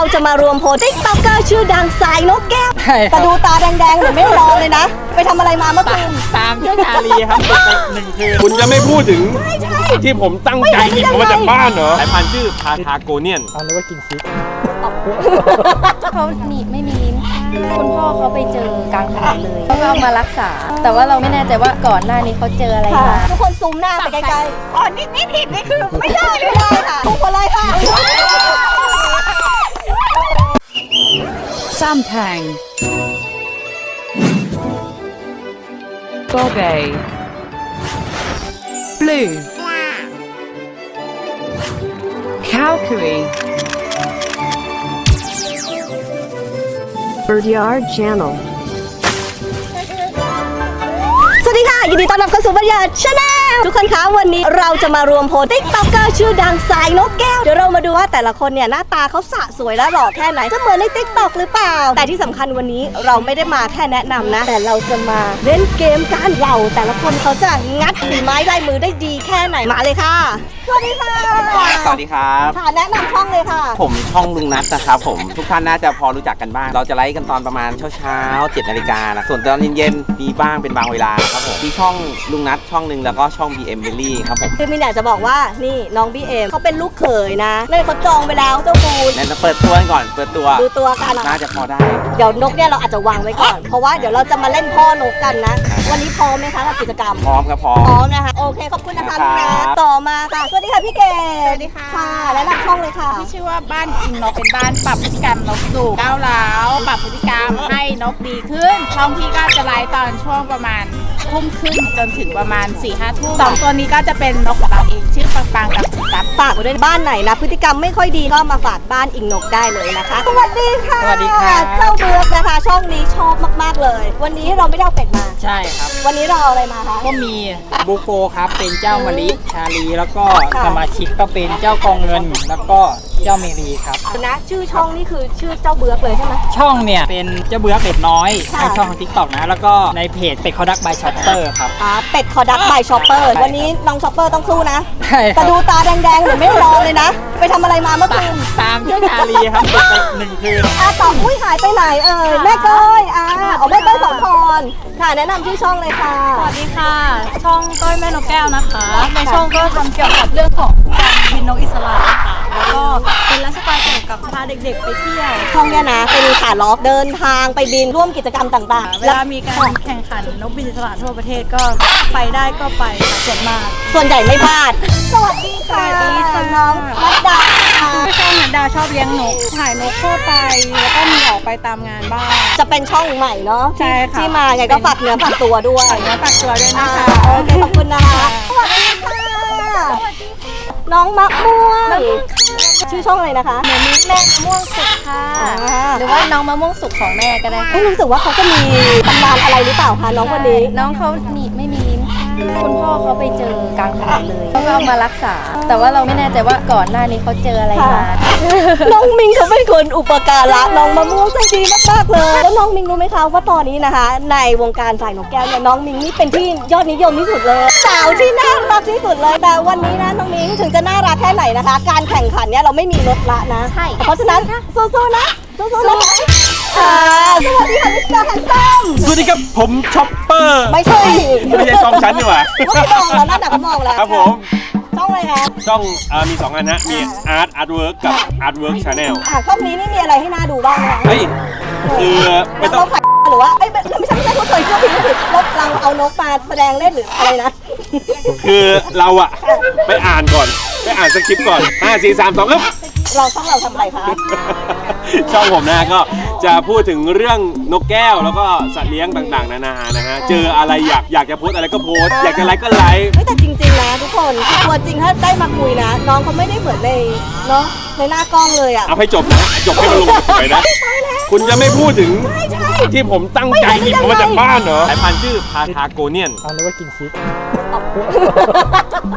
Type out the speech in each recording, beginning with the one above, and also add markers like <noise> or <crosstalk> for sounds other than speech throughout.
เราจะมารวมพลติ๊กต็อกเกอร์ชื่อดังสายนกแก้ว ใช่คแต่รับดูตาแดงๆเหมือนไม่รอเลยนะ ไปทำอะไรมาเมื่อคืนตามเจ้าชาลีครับติดไปหนึ่งคืนคุณจะไม่พูดถึงที่ผมตั้งใจหยิบออกมาจากบ้านเหรอสายพันธุ์ชื่อพาทาโกเนียน เอานึกว่ากินชิปเขาหนีบไม่มีลิ้นคุณพ่อเขาไปเจอกลางถนนเลยเขาเอามารักษา แต่ว่าเราไม่แน่ใจว่าก่อนหน้านี้เขาเจออะไรค่ะมาทุกคนซูมหน้าไปไกลๆอ๋อนี่นี่ผิดนี่คือ ไม่ได้ไม่ได้ค่ะถูกหมดเลยค่ะ Sampang Bobe Blue Calcary Birdyard Channel <laughs> สวัสดีค่ะ ยินดีต้อนรับเข้าสู่บรรยากาศชาแนล ทุกคนคะวันนี้เราจะมารวมพลติ๊กต็อกเกอร์ชื่อดังสายนกแก้ว เดี๋ยวเรามาดูว่าแต่ละคนเนี่ยหน้าตาเขาสะสวยและหล่อแค่ไหนจะเหมือนในติ๊กต็อกหรือเปล่า แต่ที่สำคัญวันนี้เราไม่ได้มาแค่แนะนำนะ แต่เราจะมาเล่นเกมการเหล่าแต่ละคนเขาจะงัดฝีไม้ได้มือได้ดีแค่ไหนมาเลยค่ะสวัสดีค่ะสวัสดีครับ ค่ะแนะนำช่องเลยค่ะ ผมช่องลุงนัทนะครับผมทุกท่านน่าจะพอรู้จักกันบ้าง เราจะไลฟ์กันตอนประมาณเช้าๆ7นาฬิกานะส่วนตอนเย็นๆมีบ้างเป็นบางเวลาครับผมมีช่องลุงนัทช่องหนึ่งแล้วก็ช่อง BM b e l l y ครับผมคือมินอยากจะบอกว่านี่น้องบีเอ็มเขาเป็นลูกเขยนะเลยเขาจองไปแล้วเจ้าบูนนั่นนะเปิดตัวกันก่อนเปิดตัว ดูตัวกันน่าจะพอได้ เดี๋ยวนกเนี่ยเราอาจจะวางไว้ก่อน เพราะว่าเดี๋ยวเราจะมาเล่นพ่อนกกันนะ วันนี้พร้อมไหมคะกับกิจกรรม พร้อมครับพร้อมพร้อมนะคะ โอเค ขอบคุณนะคะครัลุบงนะต่อมาค่ะ สวัสดีค่ะพี่เกดสวัสดีค่ะค่ะและนำช่องเลยค่ะ ที่ชื่อว่าบ้านอิงนกเป็นบ้านปรับพฤติกรรมนกดุก้าวร้าวปรับพฤติกรรมให้นกดีขึ้นช่องพี่ก็จะไลฟ์ตอนช่วงประมาณทุ่มครึ่งจนถึงประมาณ4ี่ห้าทุ่มสองตัวนี้ก็จะเป็นนกของเราเองชื่อ ปังปังกับสีกับฝากไว้ด้วยบ้านไหนนะพฤติกรรมไม่ค่อยดีก็มาฝากบ้านอิงนกได้เลยนะคะสวัสดีค่ะสวัสดีครับเจ้าเบือกนะคะช่องนี้ชอบมากๆเลย วันนี้เราไม่ได้เอาเป็ดมา ใช่ครับ วันนี้เราเอาอะไรมาคะ ก็มีบูโกครับเป็นเจ้ามะลิชาลีแล้วก็ค่ะ สมาชิกก็เป็นเจ้ากองเงิน แล้วก็เจ้าเมรีครับ นะชื่อช่องนี่คือชื่อเจ้าเบือกเลยใช่ไหม ช่องเนี่ยเป็นเจ้าเบื้อเป็ดน้อยค่ะ ทางช่องของทิกตอกนะ แล้วก็ในเพจเป็ดคอดักบายช็อปเปอร์ครับ อ่าเป็ดคอดักบายชอปเปอร์ วันนี้น้องชอปเปอร์ต้องสู้นะ ใช่คแต่รับดูตาแดงๆเหมือนไม่รอเลยนะ ไปทำอะไรมาเมื่อคืนตามเจ้าชาลีครับติดไปหนึ่งคืนอาตอบอุ้ยหายไปไหนเอ่ยแม่ก้อยอ่าเอาแม่ก้อยสองพรค่ะแนะนำชื่อช่องเลยค่ะ สวัสดีค่ะ ช่องก้อยแม่นกแก้วนะคะ ในช่องก็ทำเกี่ยวกับเรื่องของการบินนกอิสระค่ะ แล้วก็เป็นไลฟ์สไตล์เกี่ยวกับพาเด็กๆ ไปเที่ยวช่องเนี้ยนะเป็นขาล็อกเดินทางไปบินร่วมกิจกรรมต่างๆ เวลามีการแข่งขันนกบินอิสระทั่วประเทศก็ไปได้ก็ไปค่ะส่วนมาก ส่วนใหญ่ไม่พลาด สวัสดีค่ะสวัสดีค่ะ น้องนัดดาค่ะช่องนัดดาชอบเลี้ยงนกถ่ายนกทั่วไปแล้วก็มีออกไปตามงานบ้าง จะเป็นช่องใหม่เนาะใช่ค่ะ ที่มาไงก็ฝากเนื้อฝากตัวด้วย ฝากเนื้อฝากตัวด้วยอ่านะคะ โอเคขอบคุณนะคะสวัสดีค่ะ น้องมะม่วงชื่อช่องอะไรนะคะหนูมิ้นแม่มะม่วงสุกค่ะอ่าหรือว่าน้องมะม่วงสุกของแม่ก็ได้ค่ะไม่รู้สึกว่าเขาจะมีตำนานอะไรหรือเปล่าคะน้องคนนี้ น้องเขาหนีบไม่มีลิ้น คุณพ่อเขาไปเจอกลางถนนเลยเขาเอามารักษา แต่ว่าเราไม่แน่ใจว่าก่อนหน้านี้เขาเจออะไรมา น้องมิงเขาเป็นคนอุปการะน้องมะม่วงใจดีมากๆเลย แล้วน้องมิงรู้ไหมคะว่าตอนนี้นะคะ ในวงการสายนกแก้วเนี่ยน้องมิงนี่เป็นที่ยอดนิยมที่สุดเลยสาวที่น่ารักที่สุดเลยแต่วันนี้นะน้องมิงถึงจะน่ารักแค่ไหนนะคะ การแข่งขันเนี่ยเราไม่มีลดละนะ ใช่ เพราะฉะนั้นสู้ๆนะสู้ๆนะคะอ่า สวัสดีค่ะมิสเตอร์แฮนซัมสวัสดีครับผมช็อปเปอร์ ไม่ใช่ไม่ใช่ช่องฉันนี่หว่าว่าเขาบอกแล้วนะหนักเขาบอกแล้วครับผมช่องอะไรคะช่องเอ่อมีสองอันนะ มีอาร์ตอาร์ตเวิร์กกับอาร์ตเวิร์กชาแนลอะช่องนี้นี่มีอะไรให้น่าดูบ้างนะคะเฮ้ยคือไม่เราต้องขายหรือว่าเอ้ยไม่ไม่ใช่ไม่ใช่เขาเคยเชื่อผิดผิดลบเราเอานกมาแสดงเล่นหรืออะไรนะ คือเราอะไปอ่านก่อน ไปอ่านสคริปต์ก่อน5 4 3 2ครับเราต้องเราทำอะไรคะช่องผมนะก็ จะพูดถึงเรื่องนกแก้วแล้วก็สัตว์เลี้ยงต่างๆ นานานะฮะเจออะไรอยากอยากจะโพสต์อะไรก็โพสต์อยากจะไลค์ก็ไลค์ เฮ้ยแต่จริงๆนะทุกคนตัวจริงถ้าได้มาคุยนะ น้องเขาไม่ได้เหมือนในเนาะในหน้ากล้องเลยอะเอาให้จบนะจบให้มันลงสวยนะคุณจะไม่พูดถึงที่ผมตั้งใจหยิบออกมาจากบ้านเหรอสายพันธุ์ชื่อพาทาโกเนียน เอานึกว่ากินชิป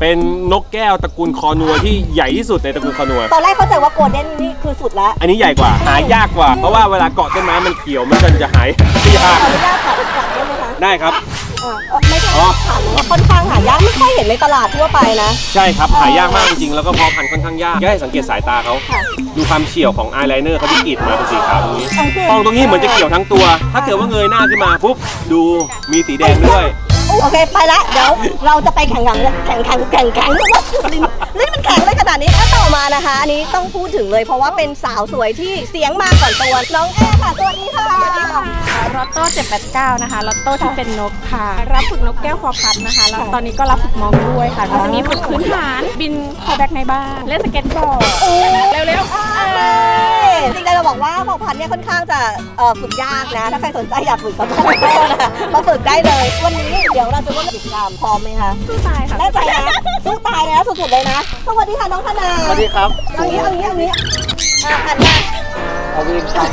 เป็นนกแก้วตระกูลคอนัวที่ใหญ่ที่สุดในตระกูลคอนัว ตอนแรกเข้าใจว่าโกลเด้นนี่คือสุดแล้วอันนี้ใหญ่กว่า หายากกว่า เพราะว่าเวลาเกาะต้นไม้มันเขียวมันก็จะหายยากขออนุญาตขอจับได้ไหมคะได้ครับ อะเอ่อไม่ใช่อ๋อถามนะค่อนข้างหายากไม่ค่อยเห็นในตลาดทั่วไปนะ ใช่ครับ หายากมากจริงๆ แล้วก็เพอพันธุ์ค่อนข้างยากแค่ให้สังเกตสายตาเขา ค่ะ ดูความเฉียวของอายไลเนอร์เขาที่กรีดมาเป็นสีขาวตรงนี้โอเคปองตรงนี้เหมือนจะเกี่ยวทั้งตัว ถ้าเกิดว่าเงยหน้าขึ้นมาปุ๊บ ดูมีสีแดงด้วย โอเคไปละเดี๋ยวเราจะไปแข่งขันเลยแข่งขันแข่งขันลิ้นลิ้นมันแข็งเลยขนาดนี้ มานะคะ อันนี้ต้องพูดถึงเลยเพราะว่าเป็นสาวสวยที่เสียงมาก่อนตัวน้องแอร์ค่ะสวัสดีค่ะลอตโต้789 นะคะลอตโต้ที่เป็นนกค่ะ รับฝึกนกแก้วฟอร์พัดนะคะ แล้วตอนนี้ก็รับฝึกมองด้วยค่ะ ก็จะมีฝึกพื้นฐาน บินคอแบ็กในบ้านเล่นสเก็ตบอร์ดเร็วๆจริงๆเราบอกว่าพอพันธุ์เนี่ยค่อนข้างจะเอ่อฝึกยากนะ ถ้าใครสนใจอยากฝึกก็ต้องไปนะมาฝึกได้เลย วันนี้เดี๋ยวเราจะร่วมกิจกรรมพร้อมไหมคะสู้ตายค่ะแน่ใจนะสู้ตายเลยนะสุดๆเลยนะสวัสดีค่ะน้องธนาสวัสดีครับเอางี้เอางี้เอางี้อะหันมาเอาเวงครับ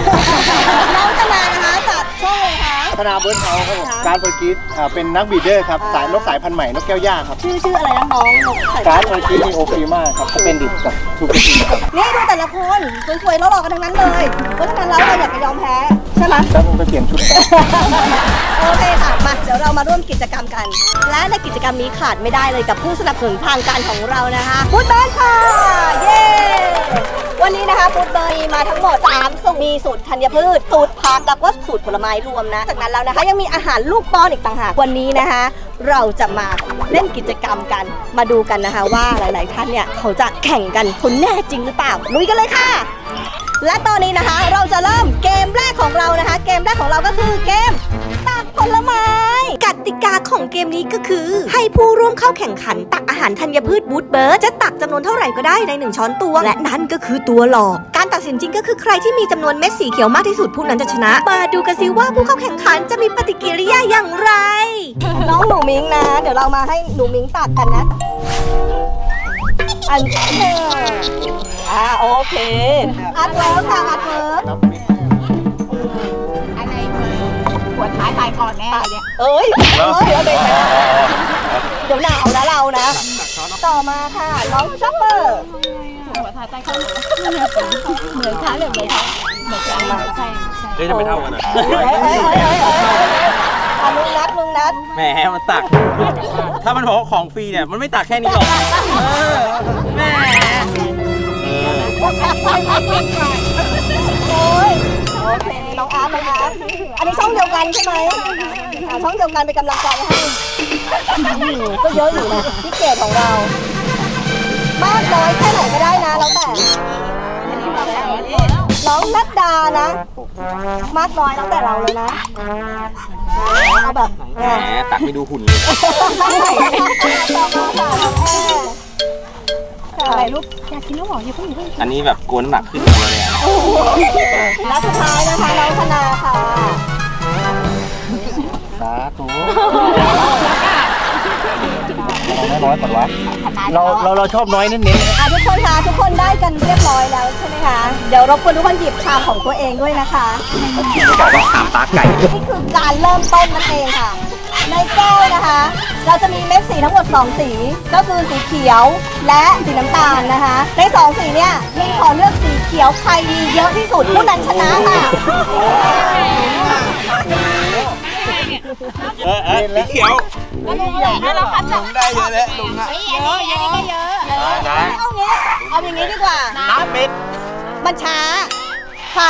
น้องธนานะคะจัดช่องเลยคะ ธนาเบิร์ดเฮาส์ครับผมค่ะการ์ดเบอร์กิสอ่าเป็นนักบีดเดอร์ครับสายนกสายพันธุ์ใหม่นกแก้วย่าครับชื่อชื่ออะไรนะน้องนกไข่การ์ดเบอร์กิสมีโอฟีมาครับจะเป็นดิบกับทูกรีครับนี่ดูแต่ละคนสวยๆแล้วหล่อๆกันทั้งนั้นเลยเพราะฉะนั้นแล้วเราอย่าไปยอมแพ้ใช่ไหม แล้วผมไปเปลี่ยนชุดครับโอเคค่ะ มา เดี๋ยวเรามาร่วมกิจกรรมกัน และในกิจกรรมนี้ขาดไม่ได้เลยกับผู้สนับสนุนทางการของเรานะคะฟูดเบิร์ดค่ะ เย้ วันนี้นะคะฟูดเบิร์ด มีมาทั้งหมด3สูตรมีสูตรธัญพืช สูตรผักแล้วก็สูตรผลไม้รวมนะ จากนั้นแล้วนะคะ ยังมีอาหารลูกป้อนอีกต่างหากวันนี้นะคะ เราจะมาเล่นกิจกรรมกัน มาดูกันนะคะว่าหลาย ๆ ท่านเนี่ยเขาจะแข่งกันคนแน่จริงหรือเปล่าลุยกันเลยค่ะ และตอนนี้นะคะเราจะเริ่มเกมแรกของเรานะคะ เกมแรกของเราก็คือเกมตักผลไม้กติกาของเกมนี้ก็คือ ให้ผู้ร่วมเข้าแข่งขันตักอาหารธัญพืชบูทเบิร์ดจะตักจำนวนเท่าไหร่ก็ได้ในหนึ่งช้อนตวงและนั่นก็คือตัวหลอก ตัดสินจริงก็คือใครที่มีจำนวนเม็ดสีเขียวมากที่สุดผู้นั้นจะชนะ มาดูกันสิว่าผู้เข้าแข่งขันจะมีปฏิกิริยาอย่างไร น้องหนูมิงนะ เดี๋ยวเรามาให้หนูมิงตักกันนะ อันเนี้อ่าโอเค อัดเวิร์กค่ะอัดเวิร์กอะไรหัวท้ายตายก่อนแน่เนี่ยเอ้ยเอ้ยเดี๋ยวเดี๋ยวเดี๋ยวหนาวนะเรานะ ต่อมาค่ะน้องช็อปเปอร์ หัวท้ายตายก่อนเหมือนช้าเหมือนเหมือนช้าเหมือนช้าใช่ใช่เฮ้ยทำไมเท่ากันอะเฮ้ยเฮ้ยเฮ้ยเฮ้ยเฮ้ยอะลุงนัดลุงนัดแหมมันตัก ถ้ามันบอกว่าของฟรีเนี่ย มันไม่ตักแค่นี้หรอกเออแหมโอ้ยโอเคน้องอาร์ตน้องอาร์ตอันนี้ช่องเดียวกันใช่ไหมอ่าช่องเดียวกันเป็นกำลังใจให้อืมก็เยอะอยู่นะพี่เกดของเรา มากน้อยแค่ไหนก็ได้นะแล้วแต่น้องนัดดานะ มากน้อยแล้วแต่เราเลยนะเอาแบบแหมตักไม่ดูหุ่นเลยอะไรลูกอยากกินแล้วหรออย่าเพิ่งอย่าเพิ่งอันนี้แบบกวนน้ำหนักขึ้นมาเลยอะและสุดท้ายนะคะน้องธนาค่ะสาธุ น้อยก่อนวะเราเราเราชอบน้อยเน้นๆอะทุกคนคะทุกคนได้กันเรียบร้อยแล้วใช่ไหมคะเดี๋ยวรบกวนทุกคนหยิบชามของตัวเองด้วยนะคะไม่กล่าวว่าถามตาไก่นี่คือการเริ่มต้นนั่นเองค่ะ ในแก้วนะคะ เราจะมีเม็ดสีทั้งหมด 2 สี ก็คือสีเขียวและสีน้ำตาลนะคะ ใน 2 สีเนี่ยมินขอเลือกสีเขียวใครมีเยอะที่สุดผู้นั้นชนะค่ะ เออเออสีเขียวแล้วคัดจากได้เยอะแล้วลุงอะเยอะเยอะก็เยอะเอางี้เอาอย่างนี้ดีกว่า น้ำเม็ดมันช้า ใคร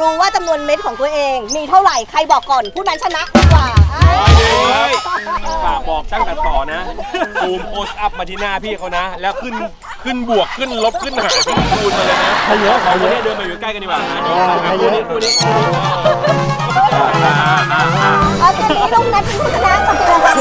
รู้ว่าจำนวนเม็ดของตัวเอง มีเท่าไหร่ใครบอกก่อนผู้นั้นชนะดีกว่าอ่าเฮ้ยฝากบอกตั้งแต่ต่อนะซูมโพสอัพมาที่หน้าพี่เขานะ แล้วขึ้นขึ้นบวกขึ้นลบขึ้นหารขึ้นคูณมาเลยนะเยอะเขาเดินมาอยู่ใกล้กันดีกว่านะคู่นี้คู่นี้ เอาทีนี้ลุงนัดเป็นผู้ชนะกับตัวเรา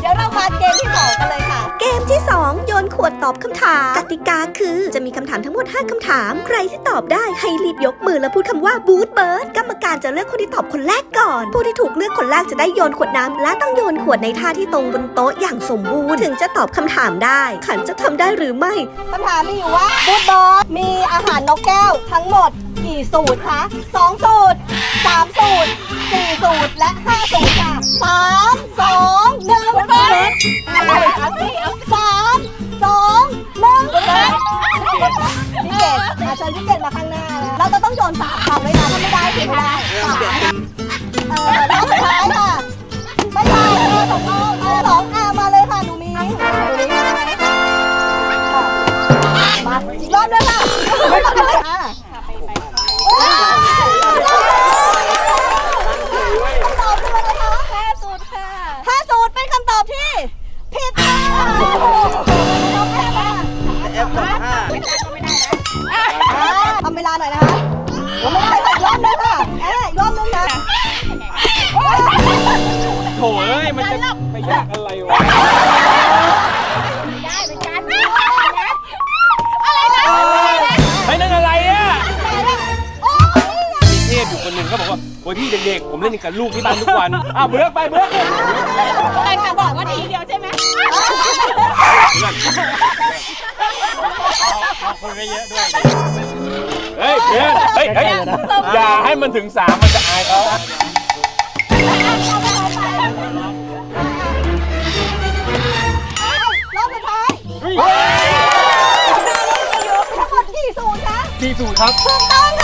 เดี๋ยวเรามาเกมที่สองกันเลยค่ะ เกมที่ 2 โย นขวดตอบคำถาม กติกาคือจะมีคำถามทั้งหมด 5คำถาม ใครที่ตอบได้ให้รีบยกมือแล้วพูดคำว่าบูธเบิร์ดกรรมการจะเลือกคนที่ตอบคนแรกก่อน ผู้ที่ถูกเลือกคนแรกจะได้โยนขวดน้ำและต้องโยนขวดในท่าที่ตรงบนโต๊ะอย่างสมบูรณ์ ถึงจะตอบคำถามได้ ขันจะทำได้หรือไม่คำถามมีอยู่ว่าบูธเบิร์ดมีอาหารนกแก้วทั้งหมดกี่สูตรคะสองสูตรสามสูตรสี่สูตรและห้าสูตรค่ะสามสองหนึ่งสามสามสองหนึ่งพี่เกดอาเชิญพี่เกดมาข้างหน้านะเราจะต้องโยนสามคำไว้นะถ้าไม่ได้คือไม่ได้ กว่าโอ้ยพี่เด็กๆ ผมเล่นกับลูกที่บ้านทุกวัน อ้าวเบิร์กไปเบิร์กแต่จะบอกว่าทีเดียวใช่ไหมคนก็เยอะด้วย เฮ้ยเพื่อนเฮ้ยเฮ้ยอย่าให้มันถึงสามมันจะอายเขารอบสุดท้ายทั้งหมดกี่สูตรคะสี่สูตรครับถูกต้องค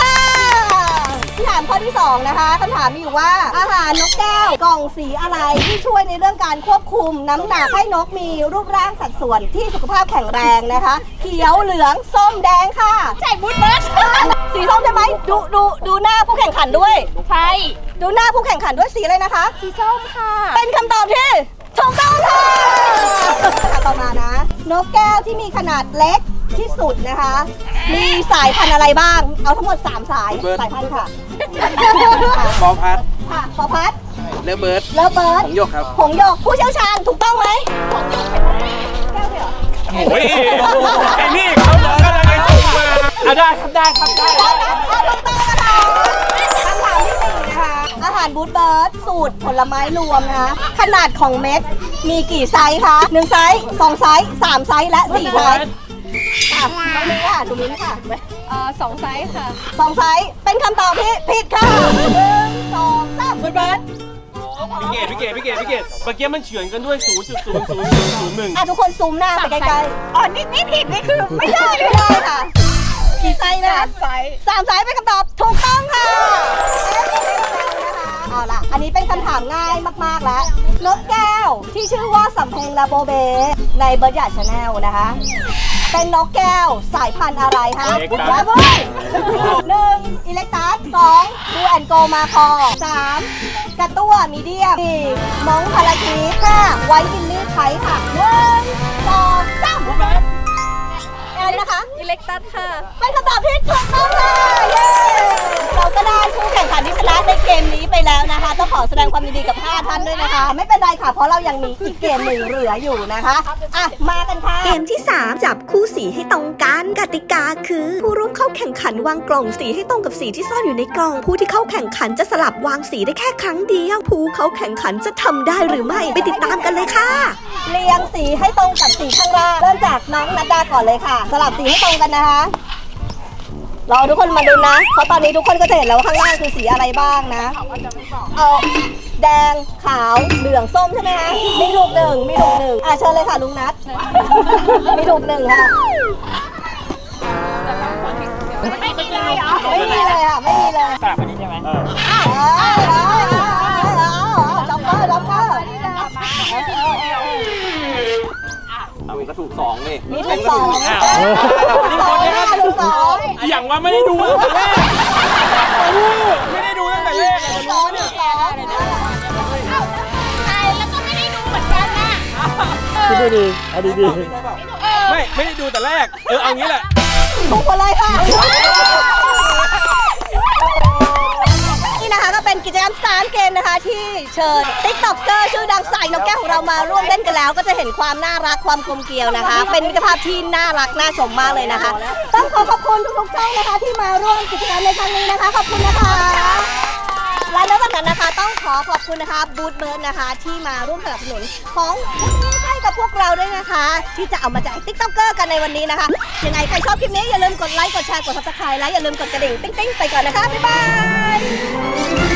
่ะคำถามข้อที่2นะคะคำถามมีอยู่ว่าอาหารนกแก้วกล่องสีอะไรที่ช่วยในเรื่องการควบคุม น้ำหนักให้นกมีรูปร่างสัดส่วนที่สุขภาพแข็งแรงนะคะ เขียวเหลืองส้มแดงค่ะใช่บูทเบิร์ดสีส้มใช่ไหมดูดูดูหน้าผู้แข่งขันด้วย ใช่ ดูหน้าผู้แข่งขันด้วยสีอะไรนะคะ สีส้มค่ะ เป็นคำตอบที่ถูกต้องค่ะต่อมานะ นกแก้วที่มีขนาดเล็กที่สุดนะคะ มีสายพันธุ์อะไรบ้าง เอาทั้งหมด 3 สายสายพันธุ์ค่ะ บอพัดค่ะปอพัดเลเบิร์ดเลเบิร์ดของโยกครับผงโยกผู้เชี่ยวชาญถูกต้องไหมแก้วเดียวโอ้ยไอ้นี่เขากำลังไอ้ส่งมาอะได้ครับได้ครับได้เอาละเอาถูกต้องนะคะคำถามที่หนึ่งนะคะ อาหารบูทเบิร์ดสูตรผลไม้รวมนะคะขนาดของเม็ดมีกี่ไซส์คะหนึ่งไซส์สองไซส์สามไซส์และสี่ไซส์ ค่ะตรงนี้ค่ะตรงนี้ค่ะเอ่อสองไซส์ค่ะ สองไซส์เป็นคำตอบที่ผิดค่ะหนึ่งสองสามเบิร์ดเบิร์ดพี่เกดพี่เกดพี่เกดพี่เกดเมื่อกี้มันเฉือนกันด้วย 0.0001อะทุกคนซูมหน้าไปไกลๆอ๋อนี่นี่ผิดนี่คือไม่ได้ไม่ได้ค่ะกี่ไซส์นะสามไซส์สามไซส์เป็นคำตอบถูกต้องค่ะเอาล่ะ อันนี้เป็นคำถามง่ายมาก ๆ แล้ว นกแก้วที่ชื่อว่าสำเพ็งลาโบเบ ในเบิร์ดยาชาแนลนะคะ เป็นนกแก้วสายพันธุ์อะไรคะอิเล็กตัสลาโบหนึ่งอิเล็กตัสสองดูแอนโกมาคอสามกระตั้วมีเดียมสี่มองพาราคีห้าไวท์บินนี่ไทค่ะหนึ่งสองสามอะไรนะคะอิเล็กตัสค่ะ เป็นคำตอบที่ถูกต้องค่ะเย้เราก็ได้ผู้แข่งขันที่ชนะในเกมนี้ไปแล้วนะคะ ต้องขอแสดงความยินดีกับ 5 ท่านด้วยนะคะ ไม่เป็นไรค่ะ เพราะเรายังมีอีกเกมหนึ่งเหลืออยู่นะคะอะมากันค่ะ เกมที่ 3 จับคู่สีให้ตรงกันกติกาคือผู้ร่วมเข้าแข่งขันวางกล่องสีให้ตรงกับสีที่ซ่อนอยู่ในกล่อง ผู้ที่เข้าแข่งขันจะสลับวางสีได้แค่ครั้งเดียว ผู้เข้าแข่งขันจะทำได้หรือไม่ไปติดตามกันเลยค่ะ เรียงสีให้ตรงกับสีข้างล่างเริ่มจากน้องนัดดาก่อนเลยค่ะ สลับสีให้ตรงกันนะคะรอทุกคนมาดูนะ เพราะตอนนี้ทุกคนก็จะเห็นแล้วว่าข้างล่างคือสีอะไรบ้างนะเอาแดงขาวเหลืองส้มใช่ไหมคะมีลูกหนึ่งมีลูกหนึ่งอะเชิญเลยค่ะลุงนัทมีลูกหนึ่งค่ะไม่ไม่ได้เหรอไม่มีเลยค่ะไม่มีเลยสลับอันนี้ใช่ไหม ก็ถูกสองเลยมีถูกสองอ้าวถูกสองค่ะถูกสองอย่างว่าไม่ได้ดูตั้งแต่แรกไม่ได้ดูตั้งแต่แรกถูกสองถูกสองใช่แล้วก็ไม่ได้ดูเหมือนกันนะคิดดูดีเอาดีไม่ไม่ได้ดูแต่แรก เออเอางี้แหละถูกหมดเลยค่ะ เป็นกิจกรรมสามเกมนะคะ ที่เชิญติ๊กต็อกเกอร์ชื่อดังสายนกแก้วของเรามาร่วมเล่นกันแล้ว ก็จะเห็นความน่ารักความกลมเกลียวนะคะ เป็นมิตรภาพที่น่ารักน่าชมมากเลยนะคะ ต้องขอขอบคุณทุกๆช่องนะคะที่มาร่วมกิจกรรมในครั้งนี้นะคะ ขอบคุณนะคะและนอกจากนั้นนะคะต้องขอขอบคุณนะคะบูธเบิร์ดนะคะ ที่มาร่วมสนับสนุนของให้กับพวกเราด้วยนะคะ ที่จะเอามาแจกติ๊กต็อกเกอร์กันในวันนี้นะคะยังไงใครชอบคลิปนี้อย่าลืมกดไลค์กดแชร์กดซับสไครต์และอย่าลืมกดกระดิ่งติ๊งๆไปก่อนนะคะบ๊ายบาย